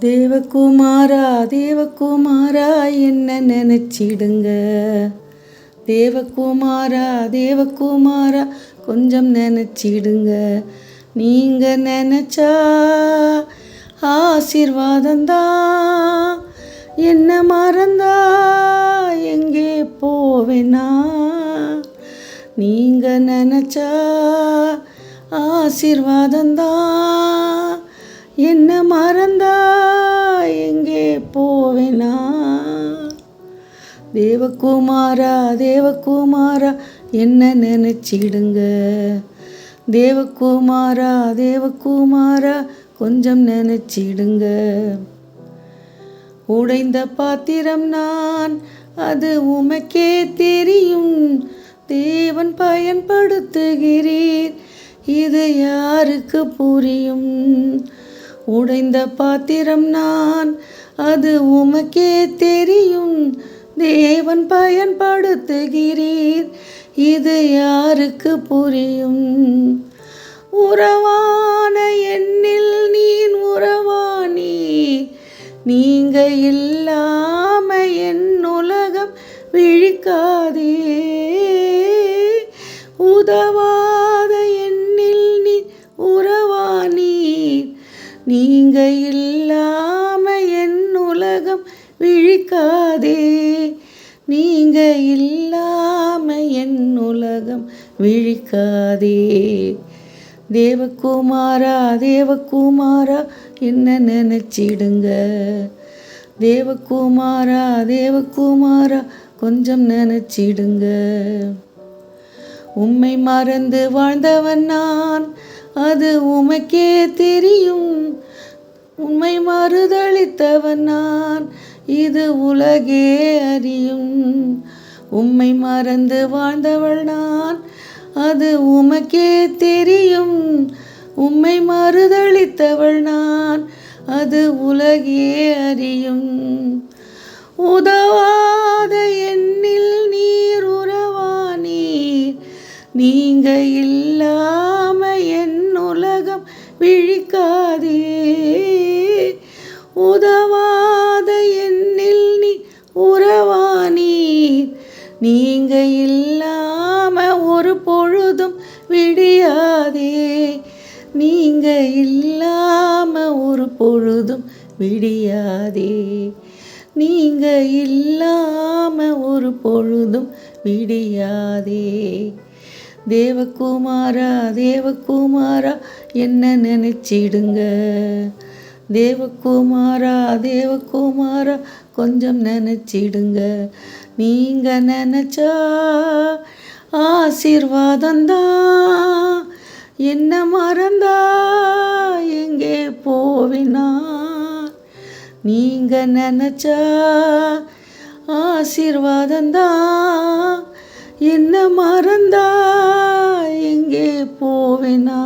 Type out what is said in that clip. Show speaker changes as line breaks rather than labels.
தேவகுமாரா தேவகுமாரா என்ன நினச்சிடுங்க? தேவகுமாரா தேவகுமாரா கொஞ்சம் நினச்சிடுங்க. நீங்கள் நினச்சா ஆசீர்வாதந்தான் என்ன மறந்தா எங்கே போவேனா? நீங்கள் நினச்சா ஆசீர்வாதந்தான் என்ன மறந்தா? எங்கே போவேனா? தேவகுமாரா தேவகுமாரா என்ன நினச்சிடுங்க? தேவகுமாரா தேவகுமாரா கொஞ்சம் நினச்சிடுங்க. உடைந்த பாத்திரம் நான் அது உமக்கே தெரியும். தேவன் பயன்படுத்துகிறீர் இது யாருக்கு புரியும்? உடைந்த பாத்திரம் நான். அது உமக்கே தெரியும். தேவன் பயன்படுத்துகிறீர். இது யாருக்கு புரியும்? உறவான எண்ணில் நீ உறவானி. நீங்க இல்லாம என் உலகம் விழிக்கா விழிக்காதே. நீங்க இல்லாம என் உலகம் விழிக்காதே. தேவகுமாரா தேவகுமாரா என்ன நினச்சிடுங்க? தேவகுமாரா தேவகுமாரா கொஞ்சம் நினச்சிடுங்க. உம்மை மறந்து வாழ்ந்தவன் நான் அது உமக்கே தெரியும். உம்மை மறுதளித்தவன் நான் இது உலகே அறியும். உம்மை மறந்து வாழ்ந்தவள் நான். அது உமக்கே தெரியும். உம்மை மறுதளித்தவள் நான். அது உலகே அறியும். உதவாத எண்ணில் நீர் உறவானீர். நீங்க இல்லாம என் உலகம் விழிக்காதே. உதவா நீங்க இல்லாம ஒரு பொழுதும் விடியாதே. நீங்க இல்லாம ஒரு பொழுதும் விடியாதே. நீங்க இல்லாம ஒரு பொழுதும் விடியாதே. தேவகுமாரா தேவகுமாரா என்ன நினச்சிடுங்க. தேவகுமாரா தேவகுமாரா கொஞ்சம் நினச்சிடுங்க. நீங்கள் நினச்சா ஆசீர்வாதந்தான் என்ன மறந்தா எங்கே போவினா. நீங்கள் நினச்சா ஆசீர்வாதந்தான் என்ன மறந்தா எங்கே போவினா.